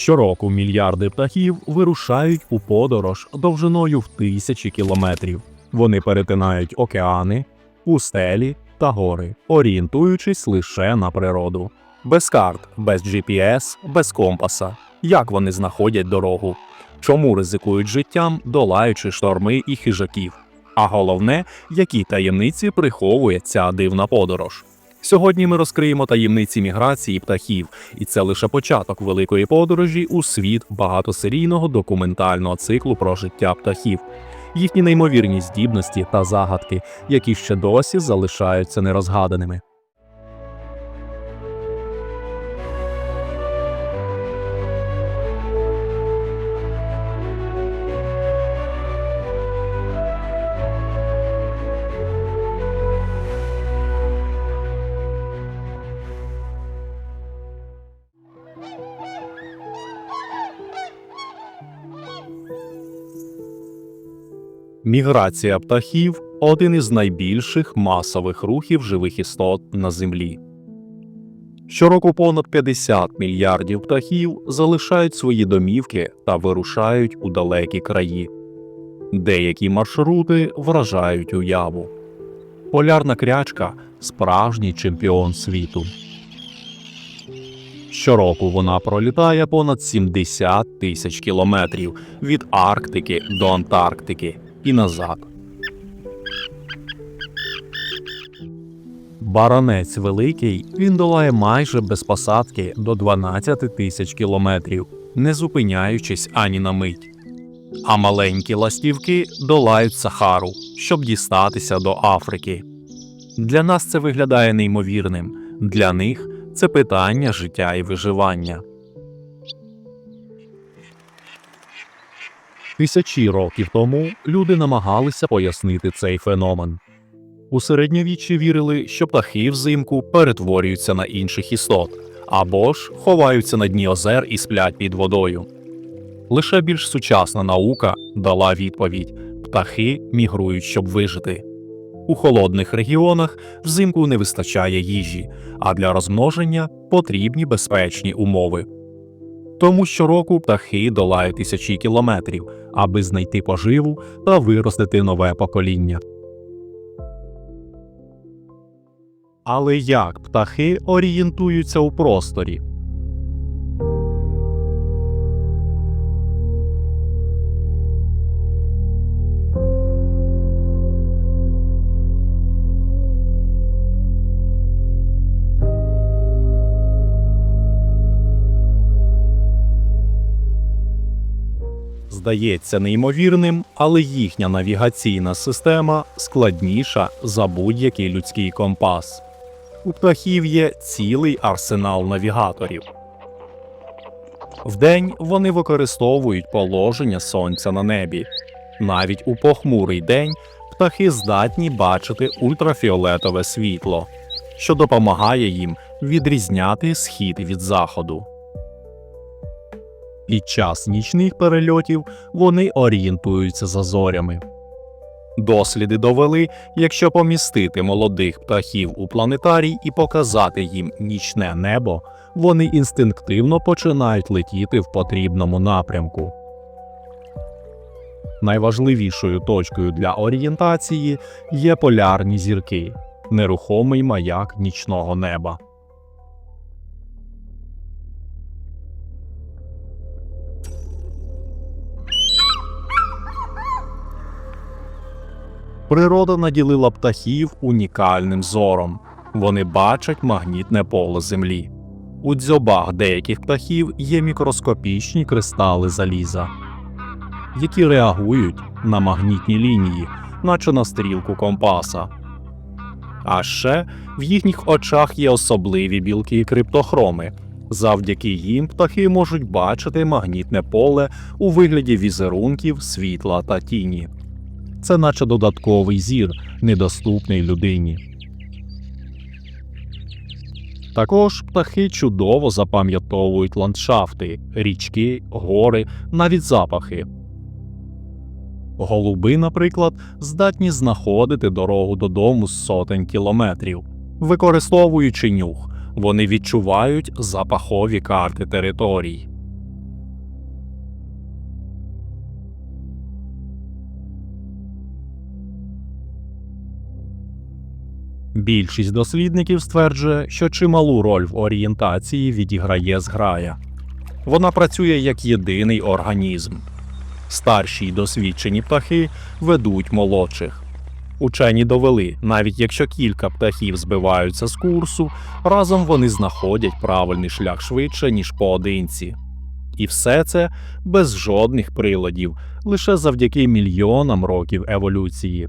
Щороку мільярди птахів вирушають у подорож довжиною в тисячі кілометрів. Вони перетинають океани, пустелі та гори, орієнтуючись лише на природу. Без карт, без GPS, без компаса. Як вони знаходять дорогу? Чому ризикують життям, долаючи шторми і хижаків? А головне, які таємниці приховує ця дивна подорож. Сьогодні ми розкриємо таємниці міграції птахів, і це лише початок великої подорожі у світ багатосерійного документального циклу про життя птахів, їхні неймовірні здібності та загадки, які ще досі залишаються нерозгаданими. Міграція птахів один із найбільших масових рухів живих істот на Землі. Щороку понад 50 мільярдів птахів залишають свої домівки та вирушають у далекі краї. Деякі маршрути вражають уяву. Полярна крячка справжній чемпіон світу. Щороку вона пролітає понад 70 тисяч кілометрів від Арктики до Антарктики і назад. Баранець великий він долає майже без посадки до 12 тисяч кілометрів, не зупиняючись ані на мить. А маленькі ластівки долають Сахару, щоб дістатися до Африки. Для нас це виглядає неймовірним, для них це питання життя і виживання. Тисячі років тому люди намагалися пояснити цей феномен. У середньовіччі вірили, що птахи взимку перетворюються на інших істот або ж ховаються на дні озер і сплять під водою. Лише більш сучасна наука дала відповідь: птахи мігрують, щоб вижити. У холодних регіонах взимку не вистачає їжі, а для розмноження потрібні безпечні умови. Тому щороку птахи долають тисячі кілометрів, аби знайти поживу та виростити нове покоління. Але як птахи орієнтуються у просторі? Здається неймовірним, але їхня навігаційна система складніша за будь-який людський компас. У птахів є цілий арсенал навігаторів. Вдень вони використовують положення сонця на небі. Навіть у похмурий день птахи здатні бачити ультрафіолетове світло, що допомагає їм відрізняти схід від заходу. Під час нічних перельотів вони орієнтуються за зорями. Досліди довели, якщо помістити молодих птахів у планетарій і показати їм нічне небо, вони інстинктивно починають летіти в потрібному напрямку. Найважливішою точкою для орієнтації є полярні зірки, нерухомий маяк нічного неба. Природа наділила птахів унікальним зором. Вони бачать магнітне поле Землі. У дзьобах деяких птахів є мікроскопічні кристали заліза, які реагують на магнітні лінії, наче на стрілку компаса. А ще в їхніх очах є особливі білки і криптохроми. Завдяки їм птахи можуть бачити магнітне поле у вигляді візерунків, світла та тіні це наче додатковий зір, недоступний людині. Також птахи чудово запам'ятовують ландшафти, річки, гори, навіть запахи. Голуби, наприклад, здатні знаходити дорогу додому з сотень кілометрів. Використовуючи нюх, вони відчувають запахові карти територій. Більшість дослідників стверджує, що чималу роль в орієнтації відіграє зграя. Вона працює як єдиний організм. Старші й досвідчені птахи ведуть молодших. Учені довели, навіть якщо кілька птахів збиваються з курсу, разом вони знаходять правильний шлях швидше, ніж поодинці. І все це без жодних приладів, лише завдяки мільйонам років еволюції.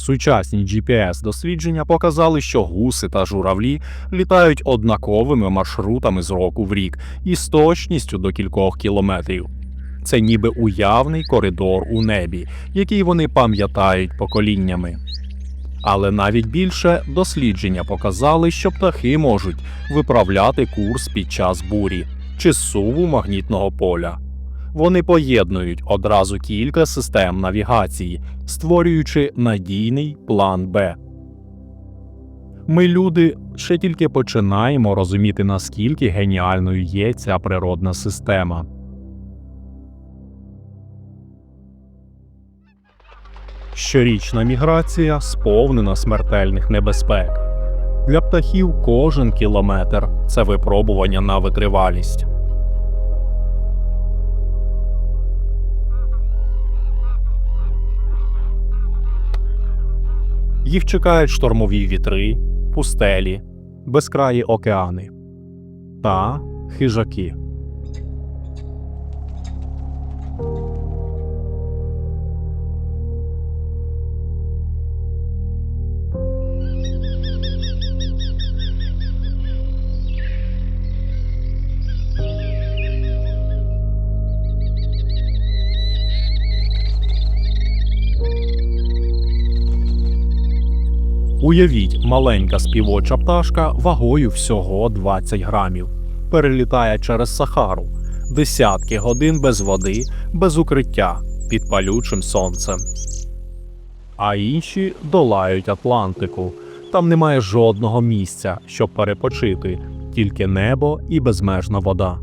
Сучасні GPS-дослідження показали, що гуси та журавлі літають однаковими маршрутами з року в рік і з точністю до кількох кілометрів. Це ніби уявний коридор у небі, який вони пам'ятають поколіннями. Але навіть більше дослідження показали, що птахи можуть виправляти курс під час бурі чи суву магнітного поля. Вони поєднують одразу кілька систем навігації, створюючи надійний план Б. Ми, люди, ще тільки починаємо розуміти, наскільки геніальною є ця природна система. Щорічна міграція сповнена смертельних небезпек. Для птахів кожен кілометр це випробування на витривалість. Їх чекають штормові вітри, пустелі, безкраї океани та хижаки. Уявіть, маленька співоча пташка вагою всього 20 грамів. Перелітає через Сахару, десятки годин без води, без укриття, під палючим сонцем. А інші долають Атлантику. Там немає жодного місця, щоб перепочити, тільки небо і безмежна вода.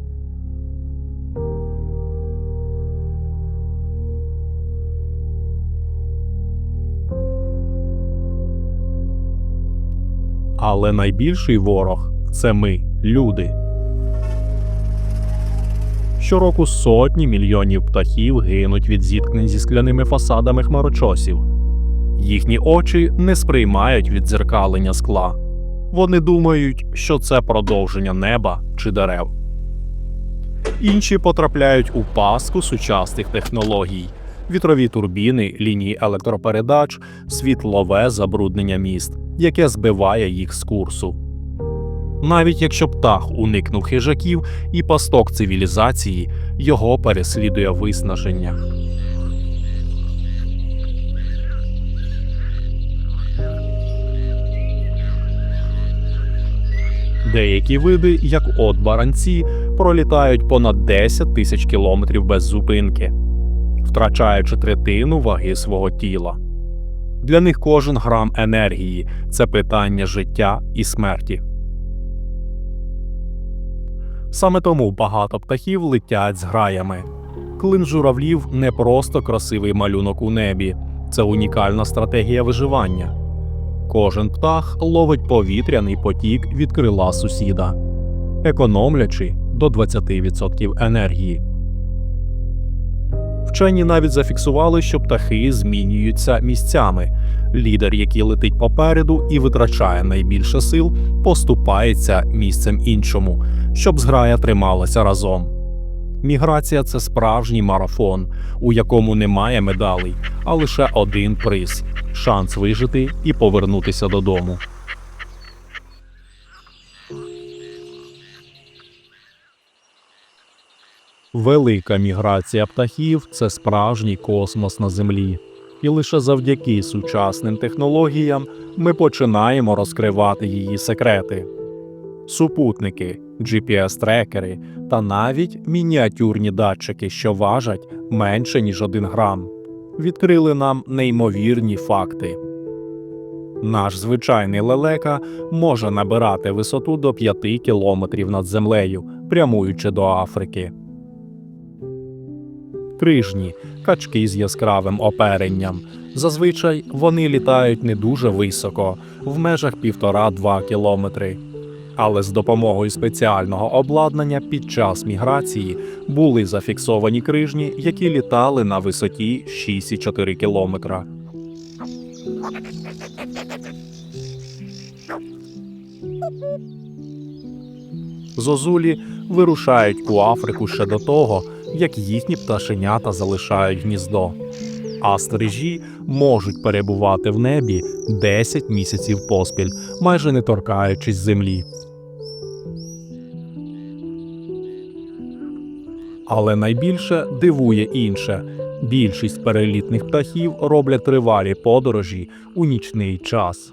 Але найбільший ворог це ми, люди. Щороку сотні мільйонів птахів гинуть від зіткнень зі скляними фасадами хмарочосів. Їхні очі не сприймають віддзеркалення скла. Вони думають, що це продовження неба чи дерев. Інші потрапляють у пастку сучасних технологій: вітрові турбіни, лінії електропередач, світлове забруднення міст, яке збиває їх з курсу. Навіть якщо птах уникнув хижаків і пасток цивілізації, його переслідує виснаження. Деякі види, як от баранці, пролітають понад 10 тисяч кілометрів без зупинки, втрачаючи третину ваги свого тіла. Для них кожен грам енергії це питання життя і смерті. Саме тому багато птахів летять з граями. Клин журавлів не просто красивий малюнок у небі, це унікальна стратегія виживання. Кожен птах ловить повітряний потік від крила сусіда, економлячи до 20% енергії. Вчені навіть зафіксували, що птахи змінюються місцями. Лідер, який летить попереду і витрачає найбільше сил, поступається місцем іншому, щоб зграя трималася разом. Міграція це справжній марафон, у якому немає медалей, а лише один приз шанс вижити і повернутися додому. Велика міграція птахів це справжній космос на землі, і лише завдяки сучасним технологіям ми починаємо розкривати її секрети. Супутники, GPS-трекери та навіть мініатюрні датчики, що важать менше ніж один грам, відкрили нам неймовірні факти. Наш звичайний лелека може набирати висоту до 5 кілометрів над землею, прямуючи до Африки. Крижні, качки з яскравим оперенням. Зазвичай вони літають не дуже високо, в межах 1,5-2 кілометри. Але з допомогою спеціального обладнання під час міграції були зафіксовані крижні, які літали на висоті 6,4 кілометра. Зозулі вирушають у Африку ще до того, як їхні пташенята залишають гніздо. А стрижі можуть перебувати в небі 10 місяців поспіль, майже не торкаючись землі. Але найбільше дивує інше: більшість перелітних птахів роблять тривалі подорожі у нічний час.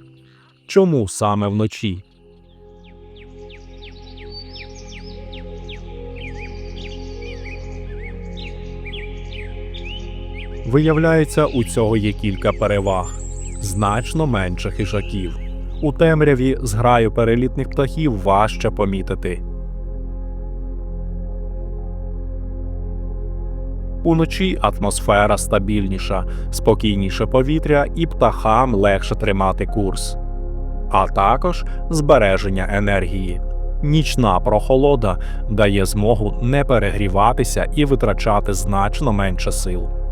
Чому саме вночі? Виявляється, у цього є кілька переваг, значно менше хижаків. У темряві зграю перелітних птахів важче помітити. Уночі атмосфера стабільніша, спокійніше повітря і птахам легше тримати курс, а також збереження енергії. Нічна прохолода дає змогу не перегріватися і витрачати значно менше сил.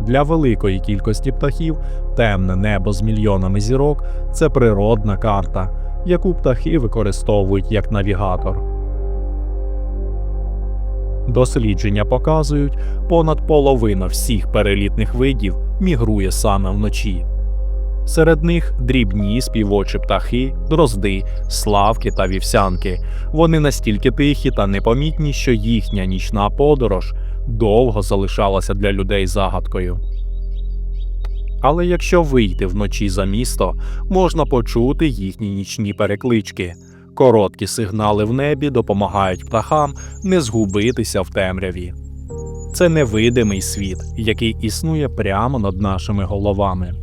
Для великої кількості птахів темне небо з мільйонами зірок це природна карта, яку птахи використовують як навігатор. Дослідження показують, понад половина всіх перелітних видів мігрує саме вночі. Серед них дрібні співочі птахи, дрозди, славки та вівсянки. Вони настільки тихі та непомітні, що їхня нічна подорож довго залишалася для людей загадкою. Але якщо вийти вночі за місто, можна почути їхні нічні переклички. Короткі сигнали в небі допомагають птахам не згубитися в темряві. Це невидимий світ, який існує прямо над нашими головами.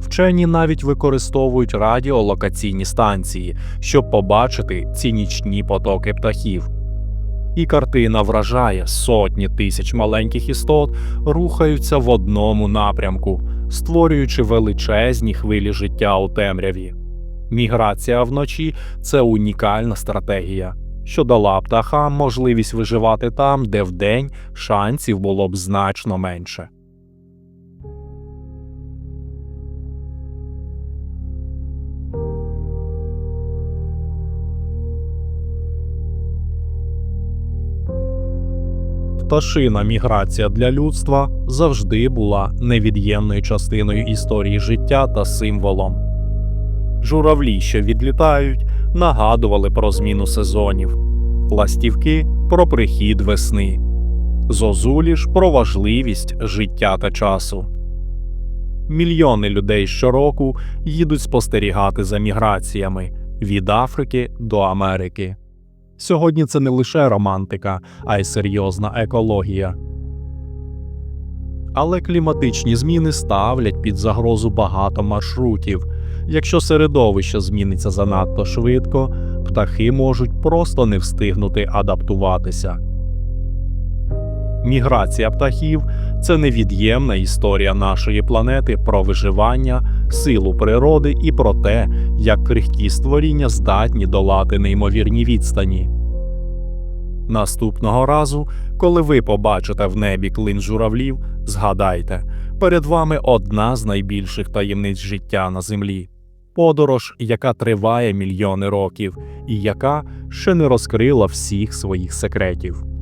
Вчені навіть використовують радіолокаційні станції, щоб побачити ці нічні потоки птахів. І картина вражає сотні тисяч маленьких істот рухаються в одному напрямку, створюючи величезні хвилі життя у темряві. Міграція вночі це унікальна стратегія, що дала птахам можливість виживати там, де вдень шансів було б значно менше. Пташина міграція для людства завжди була невід'ємною частиною історії життя та символом. Журавлі, що відлітають, нагадували про зміну сезонів, ластівки про прихід весни, зозулі ж про важливість життя та часу. Мільйони людей щороку їдуть спостерігати за міграціями від Африки до Америки. Сьогодні це не лише романтика, а й серйозна екологія. Але кліматичні зміни ставлять під загрозу багато маршрутів. Якщо середовище зміниться занадто швидко, птахи можуть просто не встигнути адаптуватися. Міграція птахів це невід'ємна історія нашої планети про виживання, силу природи і про те, як крихкі створіння здатні долати неймовірні відстані. Наступного разу, коли ви побачите в небі клин журавлів, згадайте, перед вами одна з найбільших таємниць життя на землі. Подорож, яка триває мільйони років, і яка ще не розкрила всіх своїх секретів.